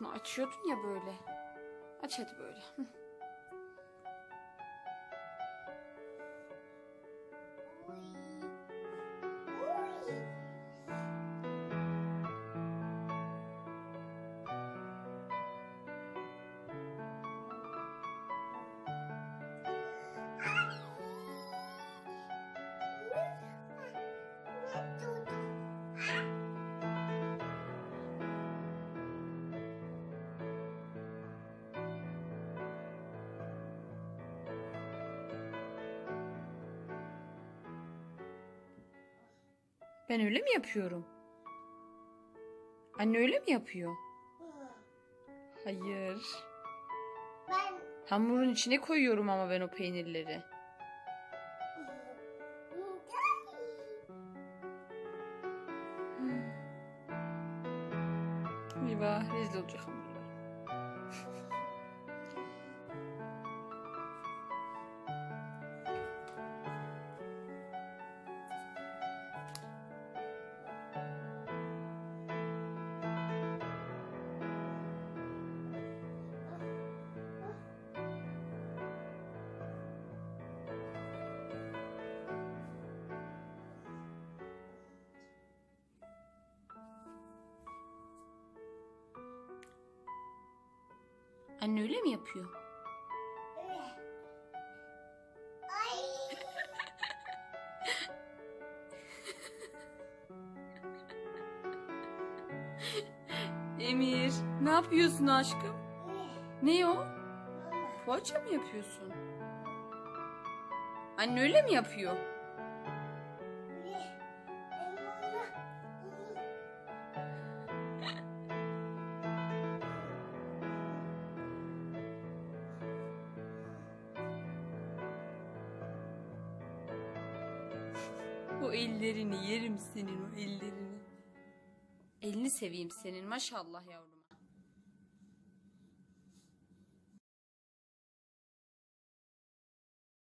Şunu açıyordun ya böyle. Aç hadi böyle. Ben öyle mi yapıyorum? Anne öyle mi yapıyor? Hayır. Ben Hamurun içine koyuyorum ama ben o peynirleri. Eyvah rezil olacak Anne öyle mi yapıyor? Emir ne yapıyorsun aşkım? Ne o? Poğaça mı yapıyorsun? Anne öyle mi yapıyor? O ellerini yerim senin o ellerini. Elini seveyim senin maşallah yavrum.